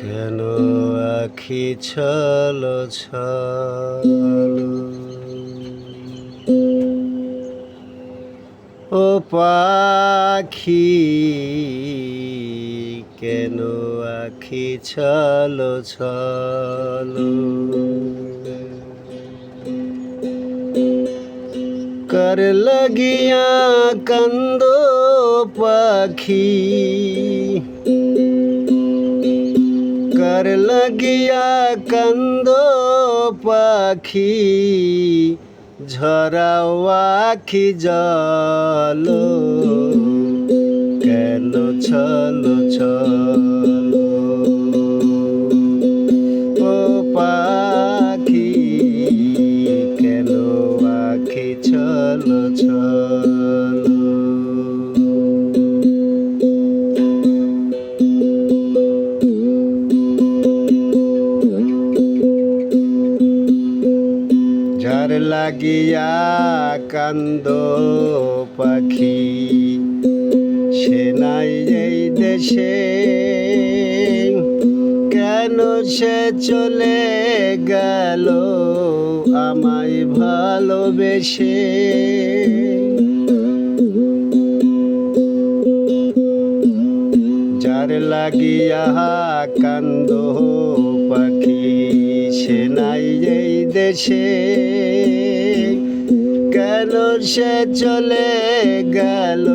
কেন আখি ছল ছল? ও পাখি কেন আখি ছালো ছালো? কর লাগিয়া কান্দ পাখি? কর লাগিয়া কান্দ পাখি? ঝরা আখি জালো। কেন ছলো ছলো ও পাখি কেন আখি ছলো ছলো যার লাগিয়া কান্দ পাখি সে নাই এই দেশে। কেন সে চলে গেল আমায় ভালোবেসে? যার লাগিয়া কান্দ পাখি, সে নাই এই দেশে। কেন সে চলে গেল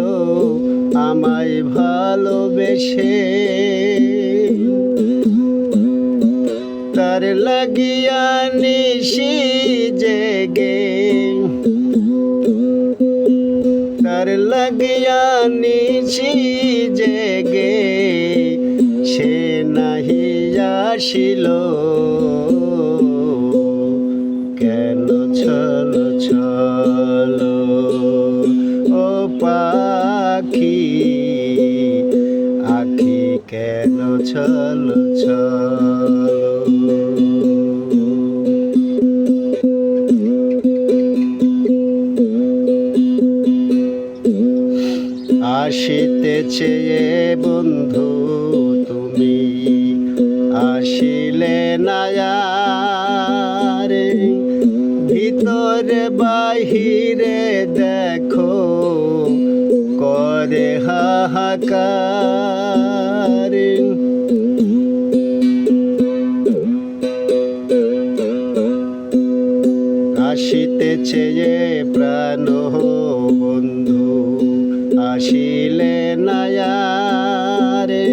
আমায় ভালোবেসে। তার লাগিয়া নিশি জেগে। তার লাগিয়া নিশি জেগে। সে নাহি আসিল। কেন ছল ছল আসিতে চেয়ে বন্ধু তুমি আসিলে নায়ারে ভিতরে বাহিরে দেখো করে হাহাকার। আসিতে চেয়ে প্রাণ বন্ধু, আসিলে নায়ারে।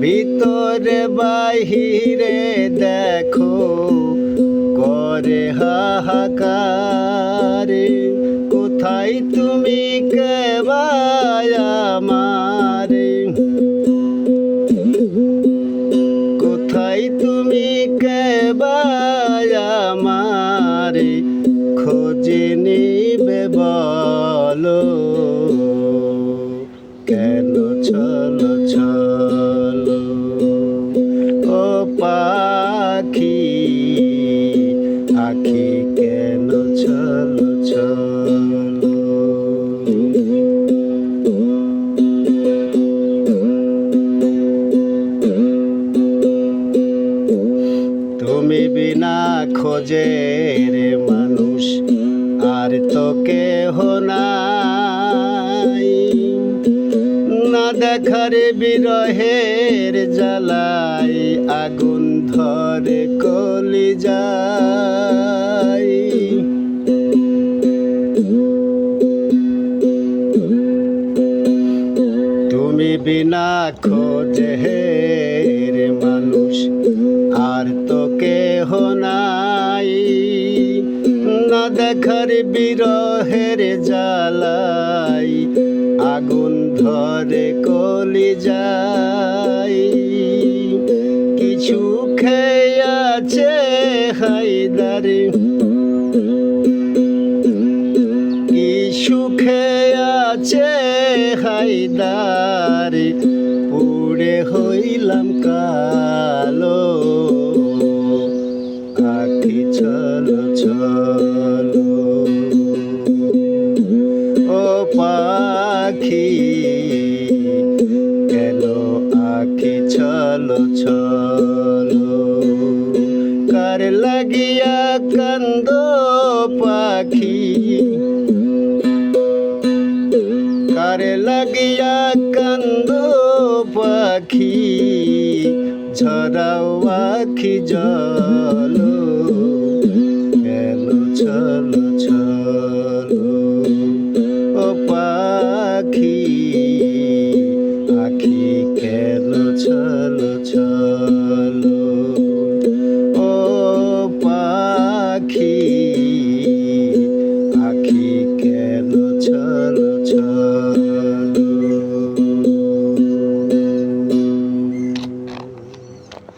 ভিতরে বাহিরে দেখো, করে হাহাকারে। কোথায় তুমি কেবায় আমারে খোঁজে নিবে বলো, কেন ছলো ছলো? ও পাখি, আখি কেন ছলো ছলো? তুমি বিনা খোঁজে রে মানুষ। আর তো কেহ নাই। না দেখার বিরহের জ্বালাই, আগুন ধরে কলি যায়। তুমি বিনা খোঁজে মানুষ, আর তো কেহ নাই। দেখার বিরহের জ্বালাই, আগুন ধরে কলি যায় কিছু খেয়াছে হাইদারে কি সুখে আছে হাইদার পুড়ে হইলাম কালো আখ চলো চলো। ও পাখি, কেন আখি চলো চলো। কার লাগিয়া কান্দ পাখি? কারে লাগিয়া কান্দ পাখি? ঝরাও আখি জল। চলো চলো ও পাখি।